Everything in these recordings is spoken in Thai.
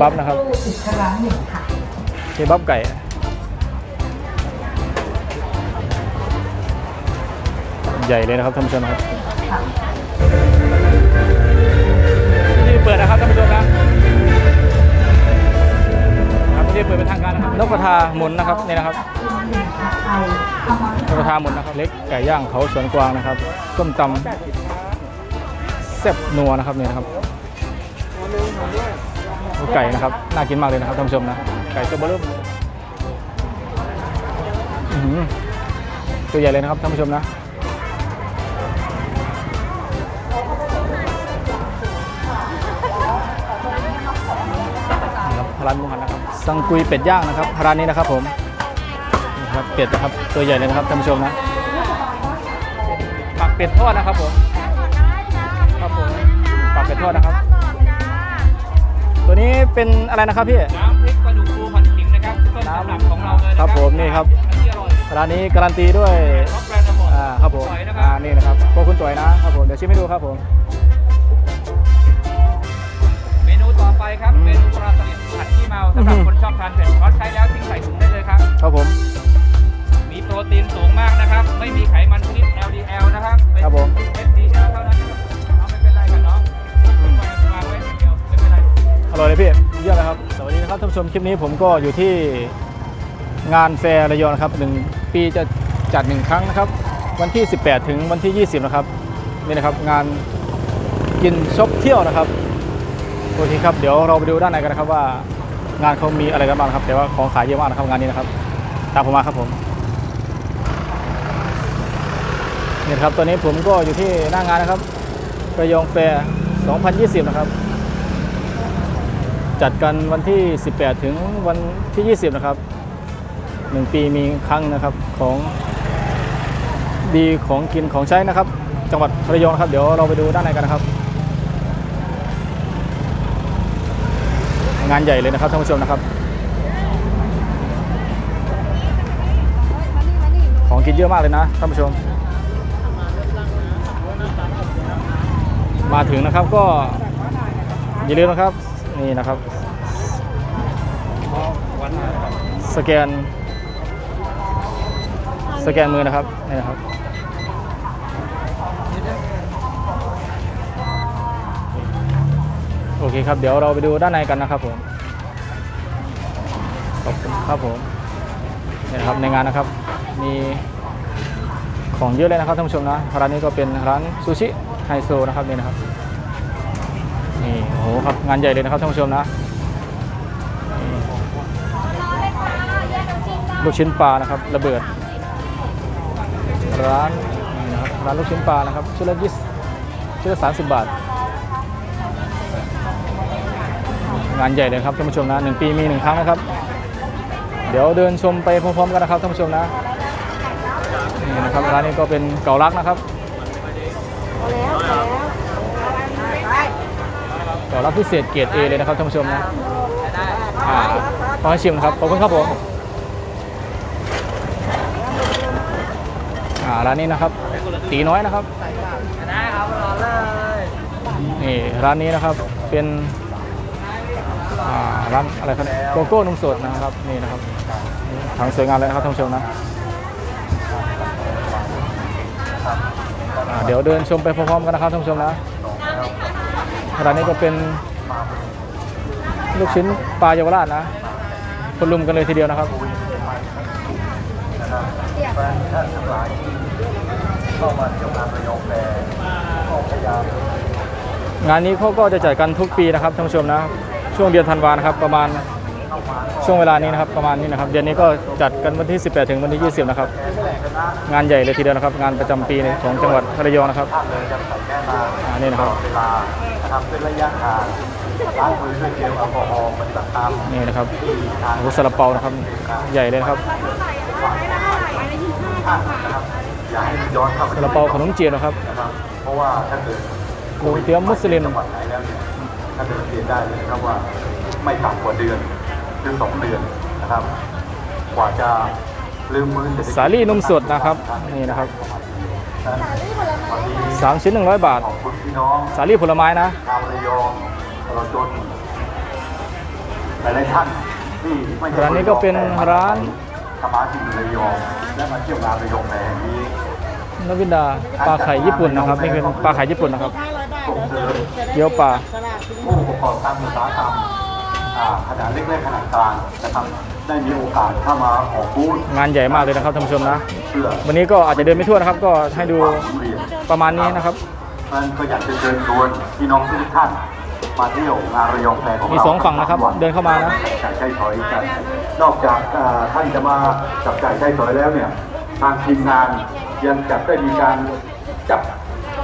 บับนะครับอีกครั้งหนึ่งค่ะเคบับไก่ใหญ่เลยนะครับท่านผู้ชมครับค่ะที่เปิดนะครับท่านผู้ชมนะครับที่เปิดเป็นทางการนะครับนกกระทาหมุนนะครับนี่นะครับหนึ่งค่ะไทยเอามานกกระทาหมุนนะครับ เล็กไก่ย่างเขาสวนกวางนะครับส้มตำแซ่บนัวนะครับนี่นะครับ ไก่นะครับ น่ากินมากเลยนะครับท่านผู้ชมนะ ไก่ตัวเบอร์เริ่มอื้อหือตัวใหญ่เลยนะครับท่านผู้ชมนะนี่ครับร้านหมูหันนะครับ สังกุยเป็ดย่างนะครับร้านนี้นะครับผมนี่ครับเป็ดนะครับ ตัวใหญ่เลยนะครับท่านผู้ชมนะปักเป็ดทอดนะครับผมครับผมปักเป็ดทอดนะครับ ตัวนี้เป็นอะไรนะครับพี่ น้ำพริกปลาดุกฟูผัดขิงนะครับต้นตำรับของเราเลยนะครับผมนี่ครับที่อร่อยร้านนี้การันตีด้วย ท็อปแบรนด์ทั้งหมดอ่าครับผมสวยนะคอ่ารับนี่นะครับพวกคุณต่อยนะครับผมเดี๋ยวชิมให้ดูครับผม เมนูต่อไปครับ อืมเมนูปลาสลิดผัดขี้เมาสำหรับอืม คนชอบทานเผ็ดเพราะใช้แล้วทิ้งใส่ถุงได้เลยครับ ครับผมมีโปรตีนสูงมากนะครับ ไม่มีไขมันชนิด LDL นะ เลยพี่เยี่ยมเลยครับสวัสดีนะครับท่านผู้ชมคลิปนี้ผมก็อยู่ที่งานแฟร์ระยองนะครับหนึ่งปีจะจัดหนึ่งครั้งนะครับ วันที่ 18 ถึงวันที่ 20 นะครับนี่นะครับงานกินช็อบเที่ยวนะครับโอเคครับเดี๋ยวเราไปดูด้านในกันนะครับว่างานเขามีอะไรกันบ้างครับ แต่ว่าของขายเยอะมากนะครับงานนี้นะครับ ตามผมมาครับผมนี่นะครับตอนนี้ผมก็อยู่ที่หน้างานนะครับระยองแฟร์2020 นะครับ จัดกันวันที่ 18 ถึงวันที่ 20 นะครับหนึ่งปีมีครั้งนะครับของดีของกินของใช้นะครับ จังหวัดระยองครับเดี๋ยวเราไปดูด้านในกันนะครับ งานใหญ่เลยนะครับท่านผู้ชมนะครับ ของกินเยอะมากเลยนะท่านผู้ชม มาถึงนะครับก็อย่าลืมนะครับ นี่นะครับ สแกน สแกนมือนะครับนี่นะครับโอเคครับ เดี๋ยวเราไปดูด้านในกันนะครับผม ขอบคุณครับผมนี่นะครับในงานนะครับ มีของเยอะเลยนะครับท่านผู้ชมนะ ร้านนี้ก็เป็นร้านซูชิไฮโซนะครับนี่นะครับ นี่ โอ้โหครับ งานใหญ่เลยนะครับท่านผู้ชมนะลูกชิ้นปลานะครับ ระเบิด ร้านนี่นะครับร้านลูกชิ้นปลานะครับชุดละยี่สิบชุดละสามสิบบาท งานใหญ่เลยครับท่านผู้ชมนะหนึ่งปีมีหนึ่งครั้งนะครับ เดี๋ยวเดินชมไปพร้อมๆกันนะครับท่านผู้ชมนะนี่นะครับร้านนี้ก็เป็นเก่ารักนะครับ เก่ารักพิเศษเกรดเอเลยนะครับท่านผู้ชมนะอ่าขอให้ชิมนะครับ ขอบคุณครับผมอ่าร้านนี้นะครับ ตีน้อยนะครับได้ครับรอเลยนี่ร้านนี้นะครับเป็นอ่าร้านอะไรครับโกโก้นมสดนะครับนี่นะครับถังสวยงามเลยนะครับท่านผู้ชมนะอ่าเดี๋ยวเดินชมไปพร้อมๆกันนะครับท่านผู้ชมนะ ร้านนี้ก็เป็นลูกชิ้นปลาเยาวราชนะคนลุมกันเลยทีเดียวนะครับงานนี้เขาก็จะจัดกันทุกปีนะครับท่านผู้ชมนะช่วงเดือนธันวานะครับประมาณช่วงเวลานี้นะครับประมาณนี้นะครับ เดือนนี้ก็จัดกันวันที่ 18 ถึงวันที่ 20 นะครับ งานใหญ่เลยทีเดียวนะครับ งานประจำปีของจังหวัดระยองนะครับอ่านี่นะครับ เวลานะครับเป็นระยะทางล้างมือด้วยเจลแอลกอฮอล์มันจะตามนี่นะครับที่ทางโอ้โหซาลาเปานะครับ ใหญ่เลยนะครับนะครับอย่าให้มันย้อนเข้าไปซาลาเปาขนมจีนนะครับนะครับ เพราะว่าถ้าเกิดโรงเตรียมมุสลิมจังหวัดไหนแล้วเนี่ยถ้าเกิดเรียนได้เลยนะครับว่าไม่ต่ำกว่าเดือนหรือสองเดือนนะครับ กว่าจะลืมมือเศรษฐกิจสาลี่นมสดนะครับนี่นะครับวันนี้ สามชิ้น100บาทขอบคุณพี่น้องสาลี่ผลไม้นะชาวระยองเราจนหลายๆท่านที่ไม่ใช่ร้านนี้ก็เป็นร้านสมาชิกระยองและมาเที่ยวงานระยองแห่งนี้นวินดาปลาไข่ญี่ปุ่นนะครับนี่คือปลาไข่ญี่ปุ่นนะครับส่งเสริมเกี๊ยวปลาผู้ประกอบการอุตสาหกรรมอ่าขนาดเล็กๆขนาดกลางนะครับ ได้มีโอกาสเข้ามาออกบูธงานใหญ่มากเลยนะครับท่านผู้ชมนะ เพื่อวันนี้ก็อาจจะเดินไม่ทั่วนะครับ ก็ให้ดูความเรียนประมาณนี้นะครับเพราะฉะนั้นก็อยากจะเชิญชวนพี่น้องทุกท่านมาเที่ยวงานระยองแฟร์ของเรามีสองฝั่งนะครับเดินเข้ามานะจับจ่ายใช้สอยกันนอกจากอ่าท่านจะมาจับจ่ายใช้สอยแล้วเนี่ยทางทีมงานยังจัดได้มีการจับ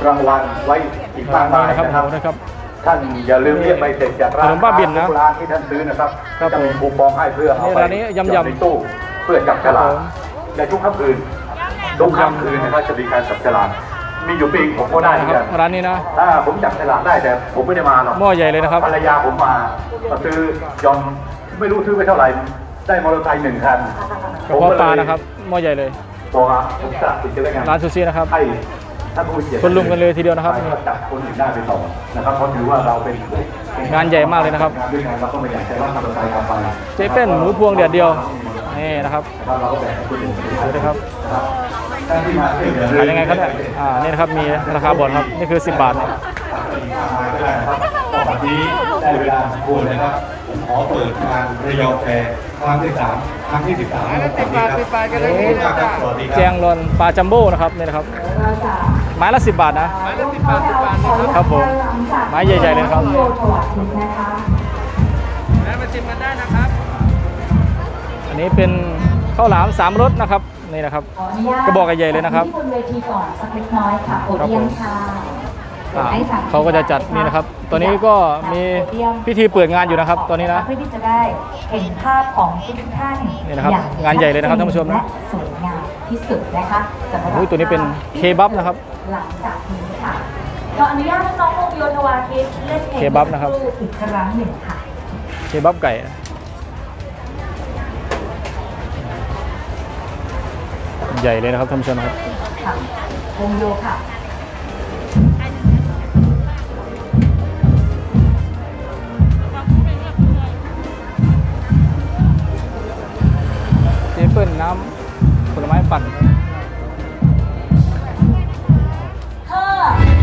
รางวัลไว้อีกมากมายนะครับ นะครับนะครับ ท่านอย่าลืมเรียกใบเสร็จจากร้าขนนมบ้าบินนะทุกร้านที่ท่านซื้อนะครับครับจะมีผมคูปองให้เพื่อเอานี่ไปร้านนี้ยำๆหอในตู้เพื่อจับฉลากครับผม ในทุกค่ำคืนทุกค่ำคืนนะครับจะมีการจับฉลากมีอยู่ปีผมก็ได้เหมืนะอนครักับนร้านนี้นะถ้าผมจับฉลากได้แต่ผมไม่ได้มาหรอก หม้อใหญ่เลยนะครับ ภรรยาผมมามาซื้อยอมไม่รู้ซื้อไปเท่าไหร่ ได้มอเตอร์ไซค์หนึ่งคันกระเพาะปลานะครับหม้อใหญ่เลยบอกว่าผมจะติดจะได้ไงร้านซูชินะครับ ให้ ท่านผู้เกียรติคนลุมกันเลยทีเดียวนะครับไปก็จับคนอื่นได้ไปต่อนะครับเพราะถือว่าเราเป็นเป็งานใหญ่มากเลยนะครับ งานด้วยกันเราก็ไม่อยากใช้ว่ามอเตอร์ไซค์กลับไปเจ๊เป็นหมูพวงเดียดเดียวนี่นะครับนะครับเราก็แบ่งให้คนอื่นสวัสดีครับนะครับท่านที่มาเที่ยวอย่าลืมขายยังไงครับเนี่ยอ่านี่นะครับมีราคาบอร์ดครับนี่คือ 10 บาทเนี่ยวันนี้ได้เวลาสมควรนะครับ ผมขอเปิดงานระยองแฟร์ครั้งที่สามครั้งที่สิบสามแล้วสิบบาทสิบบาทกันเลยครับสวัสดีคแจรับงรอนปลาจัมโบ้นะครับนี่นะครับเราจะไม้ละ10บาทนะ ไม้ละสิบบาทสิบบาทนะครับครับผม ไม้ใหญ่ๆเลยนะครับโยถวายทิศนะคะแวะมาชิมกันได้นะครับอันนี้เป็นข้าวหลามสามรสนะครับนี่นะครับขออนุญาตกระบอกใหญ่ๆเลยนะครับ ที่บนเวทีก่อนสักเล็กน้อยค่ะโอครับเดียผมนค่ะ อ่าให้สั่งเขาก็จะจัดนี่นะครับ ตอนนี้ก็มีพิธีเปิดงานอยู่นะครับ ตอนนี้นะเพื่อที่จะได้เห็นภาพของทุกท่านนี่นะครับอย่างงานใหญ่เลยนะครับท่านผู้ชมนะและสวยงามที่สุดนะคะสำหรับโอ้ยตัวนี้เป็นเคบับนะครับหลังจากนี้ค่ะขออนุญาตให้น้องโมโยธวาทิตเล่นเพลงเคบับนะครับอีกครั้งหนึ่งค่ะเคบับไก่ใหญ่เลยนะครับท่านผู้ชมครับค่ะวงโยค่ะ เปิลน้ำผลไม้ปั่นเธอ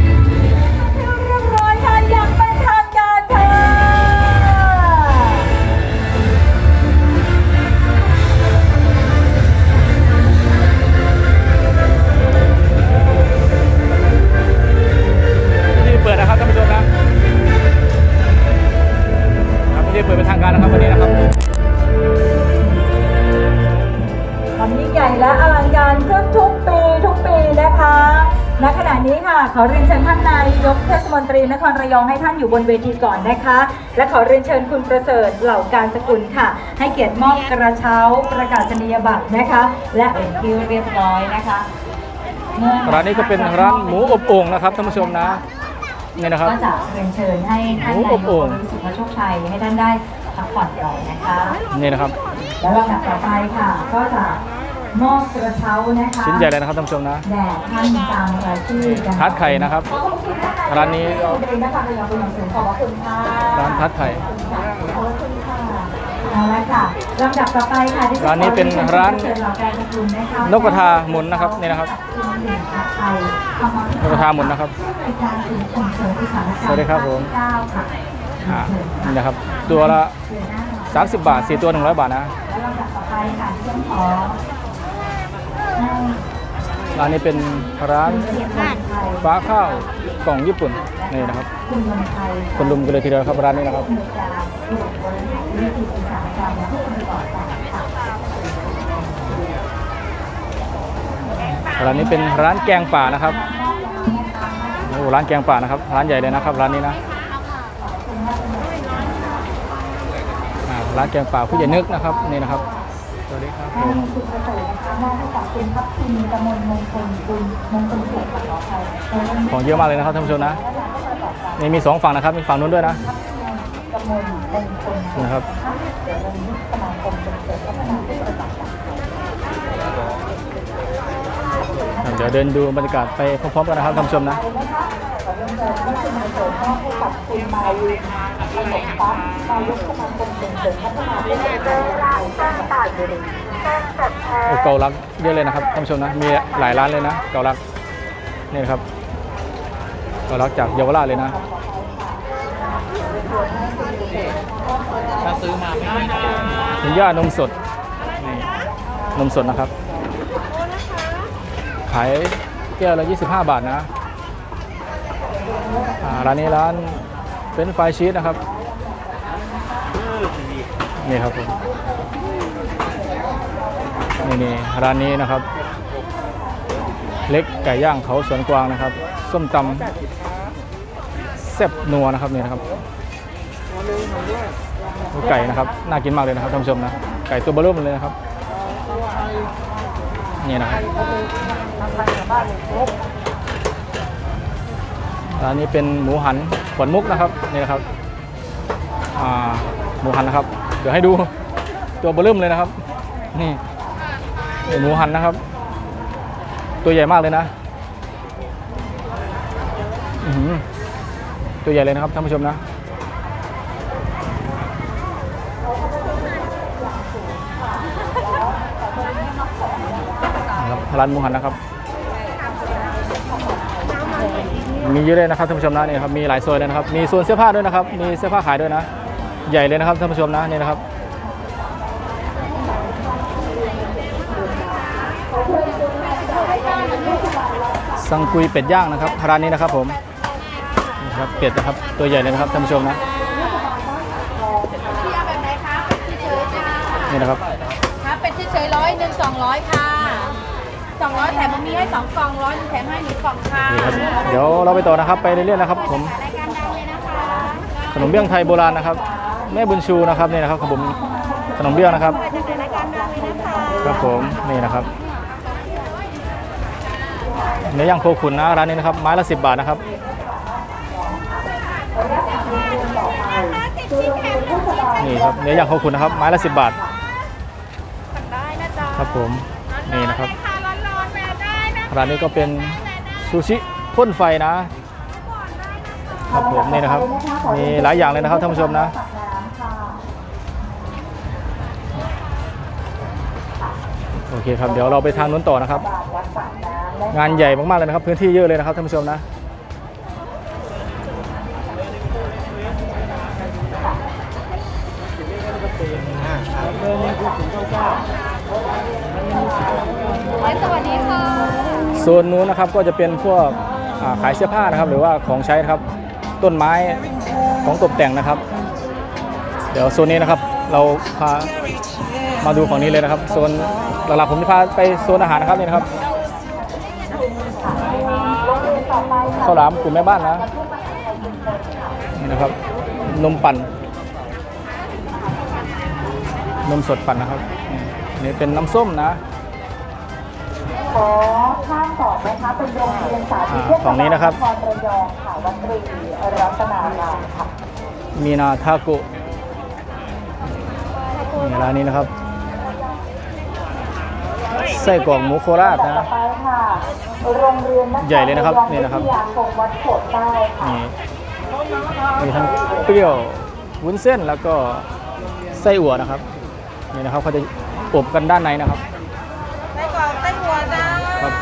รีนครระยองให้ท่านอยู่บนเวทีก่อนนะคะ และขอเรียนเชิญคุณประเสริฐเหล่าการสกุลค่ะ ให้เกียรติมอบกระเช้าประกาศนียบัตรนะคะ และเป็นที่เรียบร้อยนะคะเมื่อร้านนี้ก็เป็นร้านหมูอบโอ่งนะครับท่านผู้ชมนะนี่นะครับก็จะเรียนเชิญให้ท่านหมูนาอยบกโอ่งสุภโชคชัยให้ท่านได้พักผ่อนก่อนนะคะนี่นะครับ แล้วลำดับต่อไปค่ะ ก็จะ มอบกระเช้านะคะชิ้นใหญ่เลยนะครับท่านผู้ชมนะแด่ท่านตามรายชื่อกันทาร์ตไข่นะครับขอบคุณค่ะร้านนี้ขอบคุณนะคะระยองเป็นอย่างสูงขอบพระคุณค่ะร้านทาร์ตไข่ขอบคุณค่ะขอบคุณค่ะเอาละค่ะลำดับต่อไปค่ะที่จะร้านนี้เป็นร้านเชิญเหล่าแกนคุณนะคะนกกระทาหมุนนะครับนี่นะครับนกกระทาหมุนนะครับเป็นการสื่อส่งเสริมอุตสาหกรรมสวัสดีครับผมเก้าค่ะอ่านี่นะครับ ตัวละ 30 บาท 4 ตัว 100 บาทนะแล้วลำดับต่อไปค่ะที่ต้องขอให้ ร้านนี้เป็นร้านฟ้าข้าวกล่องญี่ปุ่นนี่นะครับคุณมนลุมกันเลยทีเดียวครับร้านนี้นะครับร้านนี้เป็นร้านแกงป่านะครับโอ้ร้านแกงป่านะครับ ร้านใหญ่เลยนะครับ ร้านนี้นะร้านแกงป่าผู้ใหญ่นึกนะครับนี่นะครับ วัสดีครับผให้มคุณประเสริฐนะคะมอบให้กับคุณพักพิมกมลมงคลบุญมงคลสุขขออภัยของเยอะมากเลยนะครับท่านผู้ชมนะนี่มีสองฝั่งนะครับมีฝั่งนู้นด้วยนะกมลมงคลนี่นะครับเดี๋ยววันนี้สมาคมส่งเสริมพัฒนาผู้ประกอบการเดี๋ยวเดินดูบรรยากาศไปพร้อมๆกันนะครับท่านผู้ชมนะไปนะคะขอเรียนเชิญให้คุณประเสริฐมอบให้กับคุณมาวิน ขนมปั๊บนายกสมาคมส่งเสริมพัฒนาประเทศไทยจังหวัดปราจีนบุรีเกาลัดเยอะเลยนะครับท่านผู้ชมนะมีหลายร้านเลยนะเกาลัดนี่นครับเกาลัดจากเยาวราชเลยนะถ้าซื้อมาไม่มีนะมีย่านมสดนมสดนะครับ ขายแก้วละ 25 บาทนะอ่าร้านนี้ร้าน เป็นไฟชีสนะครับนี่ครับผมนี่นี่ร้านนี้นะครับ เล็กไก่ย่างเขาสวนกวางนะครับ ส้มตำแซ่บนัวนะครับนี่นะครับไก่นะครับน่ากินมากเลยนะครับท่านผู้ชมนะไก่ตัวเบอร์เริ่มเลยนะครับนี่นะครับ ร้านนี้เป็นหมูหันขวัญมุกนะครับนี่นะครับหมูหันนะครับ เดี๋ยวให้ดูตัวเบอร์เริ่มเลยนะครับนี่หมูหันนะครับ ตัวใหญ่มากเลยนะตัวใหญ่เลยนะครับท่านผู้ชมนะร้านหมูหันนะครับ มีเยอะเลยนะครับท่านผู้ชมนะนี่ครับมีหลายโซนเลยนะครับมีโซนเสื้อผ้าด้วยนะครับ มีเสื้อผ้าขายด้วยนะ ใหญ่เลยนะครับท่านผู้ชมนะนี่นะครับสังกุยเป็ดย่างนะครับร้านนี้นะครับผมนี่ครับเป็ดนะครับตัวใหญ่เลยนะครับท่านผู้ชมนะเอาแบบไหนคะเป็ดเฉยๆจ้านี่นะครับ ครับเป็ดเฉยๆร้อยหนึ่งสองร้อยค่ะ สองร้อยแถมมันมีให้สองกล่องร้อยหนึ่งแถมให้หนึ่งกล่องค่ะนี่ครับเดี๋ยวเราไปต่อนะครับไปเรื่อยๆนะครับผม รายการดังเลยนะคะขนมเบื้องไทยโบราณนะครับ แม่บุญชูนะครับนี่นะครับขนมขนมเบื้องนะครับ มาจากรายการดังเลยนะคะครับผมนี่นะครับเนื้อย่างโคขุนนะร้านนี้นะครับไม้ละ 10 บาทนะครับนี่ครับเนื้อย่างโคขุนนะครับไม้ละ 10 บาทได้นะจ๊ะครับผมนี่นะครับค่ะ ร้านนี้ก็เป็นซูชิพ่นไฟนะครับผมนี่นะครับ มีหลายอย่างเลยนะครับท่านผู้ชมนะโอเคครับเดี๋ยวเราไปทางนู้นต่อนะครับ งานใหญ่มากๆเลยนะครับ พื้นที่เยอะเลยนะครับท่านผู้ชมนะ โซนนู้นนะครับก็จะเป็นพวกาขายเสื้อผ้านะครับ หรือว่าของใช้นะครับ ต้นไม้ของตกแต่งนะครับ เดี๋ยวโซนนี้นะครับ เราพามาดูฝั่งนี้เลยนะครับโซนหลักๆผมจะพาไปโซนอาหารนะครับนี่นะครับข้าวหลามกลุ่มแม่บ้านนะนี่นะครับ นมปั่น นมสดปั่นนะครับนี่เป็นน้ำส้มนะ ขอข้ามต่อนะคะเป็นโรงเรียนสาธิตเทศอ่าฝั่งนี้นะครับนครระยองค่ะวัดตรีรัตนารามค่ะ มีนาทาโกะนี่ร้านนี้นะครับ ไส้กรอกหมูโคราชนะ ต่อไปค่ะโรงเรียนนครใหญ่เลยนะครับนี่นะครับ วิทยาคมวัดโขดใต้ค่ะ นี่มีทั้งเปรี้ยววุ้นเส้นแล้วก็ไส้อั่วนะครับนี่นะครับเขาจะอบกันด้านในนะครับ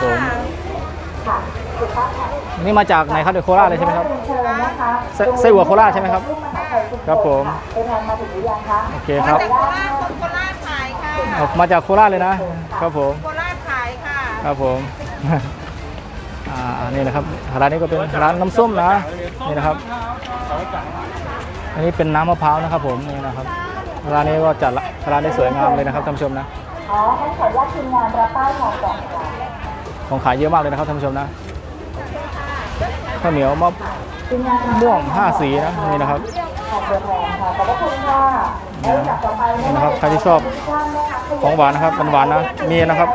ผมค่ะถูกต้องค่ะนี่มาจากไหนครับเดอะโคราชเลยใช่ไหมครับเชิญนะคะไส้ไส้อั่วโคราชใช่ไหมครับ ครับผมไปทานมาถึงหรือยังคะโอเคครับโคราชคนโคราชขายค่ะออกมาจากโคราชเลยนะ ครับผม โคราชขายค่ะ ครับผม อ่า นี่นะครับ ร้านนี้ก็เป็นร้านน้ำส้มนะ นี่นะครับ อันนี้เป็นน้ำมะพร้าวนะครับผม นี่นะครับ ร้านนี้ก็จัดละร้านได้สวยงามเลยนะครับท่านผู้ชมนะอ๋อให้ขออนุญาตทีมงานรับป้ายทองก่อนค่ะ ของขายเยอะมากเลยนะครับท่านผู้ชมนะข้าวเหนียวมะม่วงห้าสีนะนี่นะครับนี่นะครับใครที่ชอบของหวานนะครับหวานๆนะมีนะครับ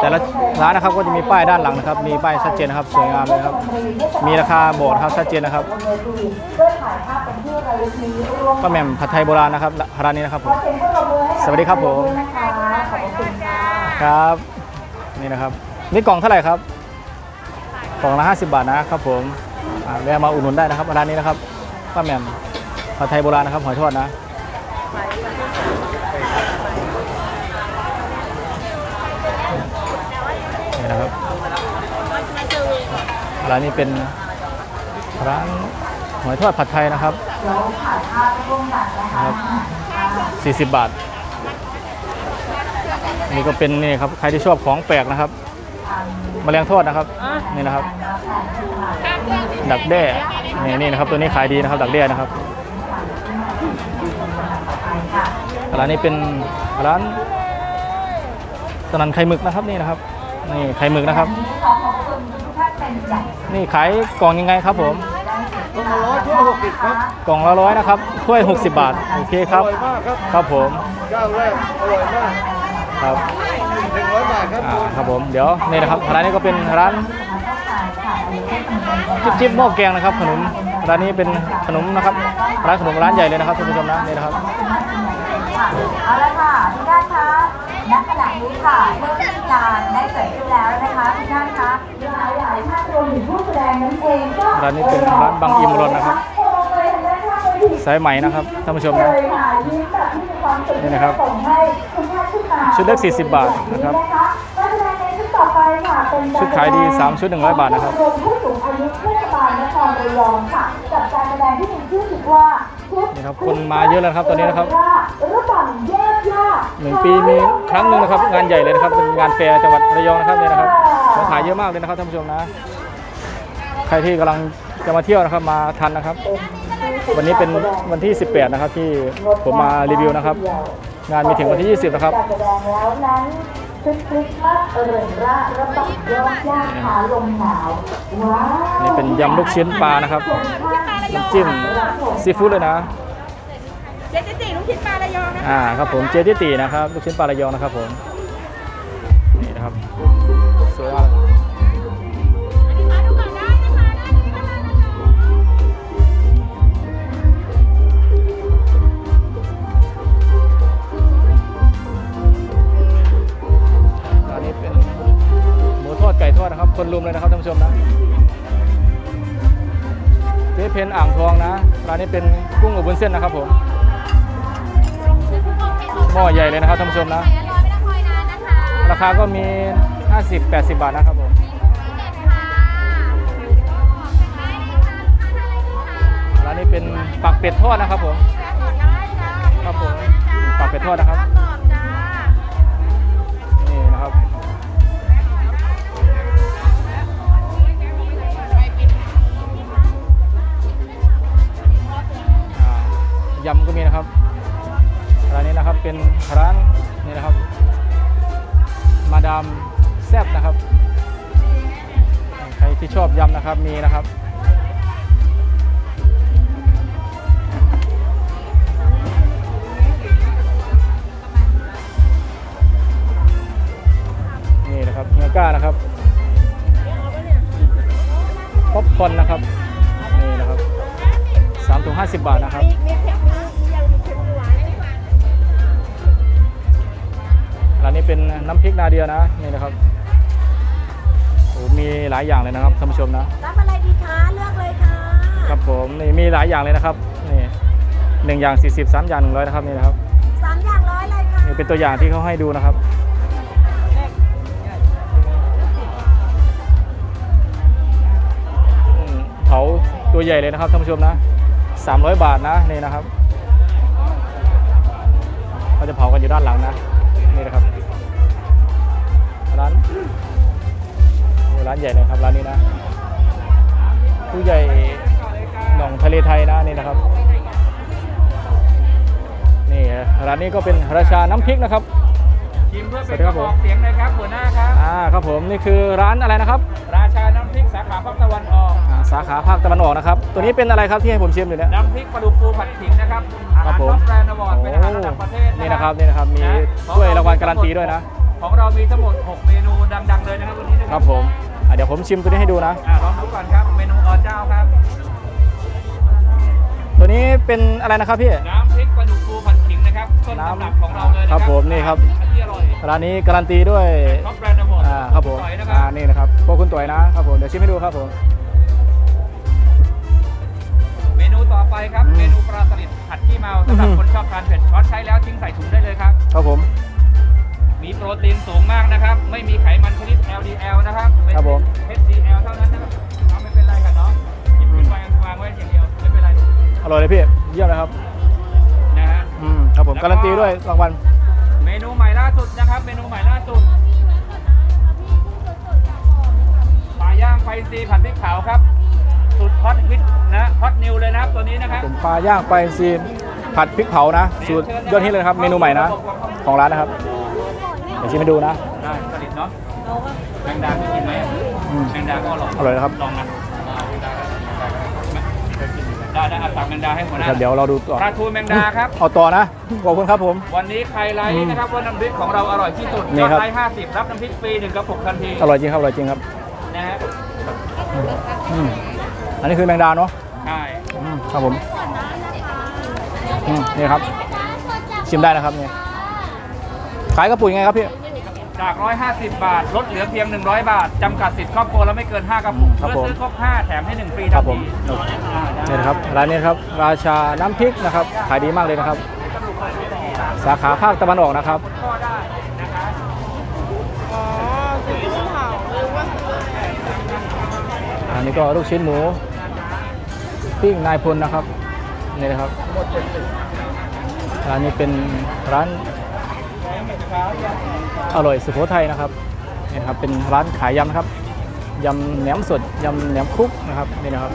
แต่ละร้านนะครับก็จะมีป้ายด้านหลังนะครับ มีป้ายชัดเจนนะครับสวยงามเลยนะครับ มีราคาบอกนะครับชัดเจนนะครับเพื่อถ่ายภาพเป็นที่ระลึกนี้าแหม่มผัดไทยโบราณนะครับร้านนี้นะครับผมสวัสดีครับผมครับ นี่นะครับนี่กล่องเท่าไหร่ครับกล่องละ50 บาทนะครับผมแวะมาอุดหนุนได้นะครับร้านนี้นะครับป้าแหม่มผัดไทยโบราณนะครับหอยทอดนะนี่นะครับร้านนี้เป็นร้านหอยทอดผัดไทยนะครับเดี๋ยวถ่ายภาพร่วมกันนะคะครับ40 บาท นี่ก็เป็นนี่ครับใครที่ชอบของแปลกนะครับแมลงทอดนะครับนี่นะครับ ดักแด้นี่นี่นะครับตัวนี้ขายดีนะครับ ดักแด้นะครับร้านนี้เป็นร้านสนันไข่หมึกนะครับนี่นะครับนี่ไข่หมึกนะครับขอขอบคุณทุกท่านเป็นอย่างนี่ขายกล่องยังไงครับผมกล่องละร้อยถ้วยหกสิบครับกล่องละร้อยนะครับถ้วย60บาทโอเคครับครับผมเจ้าแรกอร่อยมาก ครับหนึ่งร้อยบาทครับอ่าครับผมเดี๋ยวนี่นะครับร้านนี้ก็เป็นร้านจิ๊บจิ๊บหม้อแกงนะครับขนมร้านนี้เป็นขนมนะครับร้านขนมร้านใหญ่เลยนะครับท่านผู้ชมนะนี่นะครับ เอาละค่ะทุกท่านคะณขณะนี้ค่ะเมื่อพิธีการได้เสร็จสิ้นแล้วนะคะทุกท่านคะหลายหลายๆท่านรวมถึงผู้แสดงนั้นเองก็ร้านนี้เป็นร้านบางอิมรอนนะครับสายไหมนะครับท่านผู้ชมนะ เลยค่ะยิ้มแบบที่มีความสุขนี่นะครับ ส่งให้คุณท่านขึ้นมา ชุดเล็ก 40 บาทนะครับการแสดงในชุดต่อไปค่ะเป็นกรชุดขายดี 3 ชุด 100 บาทนะครับชมรมผู้สูงอายุเทศบาลนครระยองค่ะกับการแสดงที่มีชื่อชื่อว่าชุดนี่ครับคนมาเยอะแล้วนะครับตอนนี้นะครับระบังแยกย่าหนึ่งปีมีครั้งหนึ่งนะครับ งานใหญ่เลยนะครับเป็นงานแฟร์จังหวัดระยองนะครับนี่นะครับของขายเยอะมากเลยนะครับท่านผู้ชมนะ ใครที่กำลังจะมาเที่ยวนะครับมาทันนะครับ วันนี้เป็นวันที่ 18 นะครับที่ผมมารีวิวนะครับ งานมีถึงวันที่ 20 นะครับการแสดงแล้วนั้นชุดคริสต์มาสเริงร่าระบังแยกย่าขาลมหนาวว้าวนี่เป็นยำลูกชิ้นปลานะครับน้ำจิ้มซีฟู้ดเลยนะเจ๊จิลูกชิ้นปลาระยองนะอ่าครับผมเจติตีนะครับลูกชิ้นปลาระยองนะครับผมนี่นะครับสวยมาก นะครับ คนรุมเลยนะครับท่านผู้ชมนะเจ๊เพนอ่างทองนะร้านนี้เป็นกุ้งอบวุ้นเส้นนะครับผมหม้อใหญ่เลยนะครับท่านผู้ชมนะรอไม่ต้องคานนะคะราคาก็มี 50-80 บาทนะครับผมร้านนี้เป็นปักเป็ดทอดนะครับผมครับผมปักเป็ดทอดนะครับ ยำก็มีนะครับร้านนี้นะครับเป็นร้านนี่นะครับ มาดามแซบนะครับ ใครที่ชอบยำนะครับมีนะครับนี่นะครับเฮียก้านะครับป๊อปคอนนะครับนี่นะครับสามถุงห้าสิบบาทนะครับ ร้านนี้เป็นน้ำพริกนาเดียนะนี่นะครับโอ้มีหลายอย่างเลยนะครับท่านผู้ชมนะรับอะไรดีคะเลือกเลยค่ะครับผมนี่มีหลายอย่างเลยนะครับนี่หนึ่งอย่าง40สามอย่างหนึ่งร้อยนะครับนี่นะครับสามอย่างร้อยเลยค่ะนี่เป็นตัวอย่างที่เขาให้ดูนะครับอืมเผาตัวใหญ่เลยนะครับท่านผู้ชมนะ 300 บาทนะนี่นะครับเขาจะเผากันอยู่ด้านหลังนะนี่นะครับ ร้านโอ้ร้านใหญ่เลยครับร้านนี้นะ ผู้ใหญ่หนองทะเลไทยนะนี่นะครับ นี่ร้านนี้ก็เป็นราชาน้ำพริกนะครับชิมเพื่อสวัเป็สนดีครักบระผมบอกเสียงเลยครับหัวหน้าครับอ่าครับผมนี่คือร้านอะไรนะครับ ราชาน้ำพริกสาขาภาคตะวันออกอ่าสาขาภาคตะวันออกนะครับ ตัวนี้เป็นอะไรครับที่ให้ผมชิมอยู่เนี่ยน้ำพริกปลาดุกปูผัดขิงนะครับอาครัหาบรผมท็อปแบรนด์อวอร์ดเป็นอาหารระดับประเทศนี่นะครับนี่นะครับมีถ้วยรางวัลการันตีด้วยนะ ของเรามีทั้งหมด 6 เมนูดังๆเลยนะครับวันนี้นะครับผมอะเดี๋ยวผมชิมตัวนี้ให้ดูนะ อ่าลองดูก่อนครับ เมนูอเจ้าครับ ตัวนี้เป็นอะไรนะครับพี่ น้ำพริกปลาดุกปูผัดขิงนะครับต้นตำรับของเราเลยนะคครัรับบผมนี่ครับ อันที่อร่อยร้านนี้การันตีด้วย ท็อปแบรนด์อวอร์ดอ่าครับผมสวยนะคอ่ารับนี่นะครับพวกคุณต่อยนะครับผมเดี๋ยวชิมให้ดูครับผม เมนูต่อไปไปครับ อืมเมนูปลาสลิดผัดขี้เมาสำหรับอื้อหือคนชอบทานเผ็ดช้อนใช้แล้วทิ้งใส่ถุงได้เลยครับ ครับผม มีโปรตีนสูงมากนะครับ ไม่มีไขมันชนิด LDL นะครับเป็น ครับผม HDL เท่านั้นนะครับเอาไม่เป็นไรกันเนาะหยิบขึ้นไปวางไว้อย่างเดียวไม่เป็นไรอร่อยเลยพี่ เยี่ยมเลยครับ นะฮะ อืม ครับผม แล้วก็ การันตีด้วยรางวัล เมนูใหม่ล่าสุดนะครับ เมนูใหม่ล่าสุดปลาย่างไฟซีผัดพริกขาวครับ สุดฮอตฮิตนะฮอตนิวเลยนะครับตัวนี้นะครับผมปลาย่างปลาอินทรีย์ผัดพริกเผานะ สูตรยอดฮิตเลยนะครับ เมนูใหม่นะ ของร้านนะครับเดี๋ยวชิมให้ดูนะ ได้สลิดเนาะแมงดาไม่กินไหมอืมแมงดาก็อร่อยอร่อยนะครับ ลองนะได้ได้เอาตักแมงดาให้หัวหน้าครับเดี๋ยวเราดูต่อปลาทูแมงดาครับ เอาต่อนะ ขอบคุณครับผม วันนี้ใครไลค์นะครับว่าน้ำพริกของเราอร่อยที่สุดนี่ยอดครับ ไลค์50รับน้ำพริกฟรีหนึ่งกระปุกทันทีอร่อยจริงครับ อร่อยจริงครับนะฮะอืมอันนี้คือแมงดาเนาะใช่อืมครับผมอืมนี่ครับ ชิมได้นะครับนี่ ขายกระปุกยังไงครับพี่ จาก 150 บาท ลดเหลือเพียง 100 บาท จำกัดสิทธิ์ครอบครัวแล้วไม่เกิน 5กระปุกครับเมื่อผม ซื้อครบ 5 แถมให้ 1 ฟรีคทัรันบผมทีอ่าได้นี่นะครับร้านนี้นะครับราชาน้ำพริกนะครับขายดีมากเลยนะครับ สาขาภาคตะวันออกนะครับ ก็ได้นะครับอันนี้ก็ลูกชิ้นหมูปิ้งนายพลนะครับนี่นะครับร้านนี้เป็นร้าน อร่อยสุโขทัยนะครับนี่นะครับเป็นร้านขายยำนะครับยำแหนมสดยำแหนมคลุกนะครับนี่นะครับ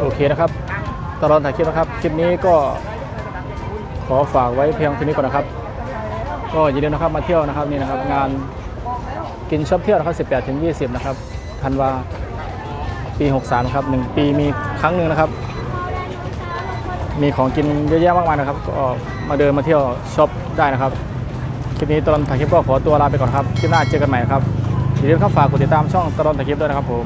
โอเคนะครับตลอดถ่ายคลิปนะครับคลิปนี้ก็ขอฝากไว้เพียงเท่านี้ก่อนนะครับ ก็อย่าลืมนะครับมาเที่ยวนะครับนี่นะครับ งานกินชอบเที่ยวนะครับ 18ถึง20 นะครับธันวาปี 63ครับหนึ่งปีมี รั้งหนึ่งนะครับ มีของกินเยอะแยะมากมายนะครับ ก็มาเดินมาเที่ยวช็อปได้นะครับ คลิปนี้ตลอนถ่ายคลิปก็ขอตัวลาไปก่อนครับ คลิปหน้าเจอกันใหม่ครับอย่าลืมครับฝากกดติดตามช่องตลอนถ่ายคลิปด้วยนะครับผม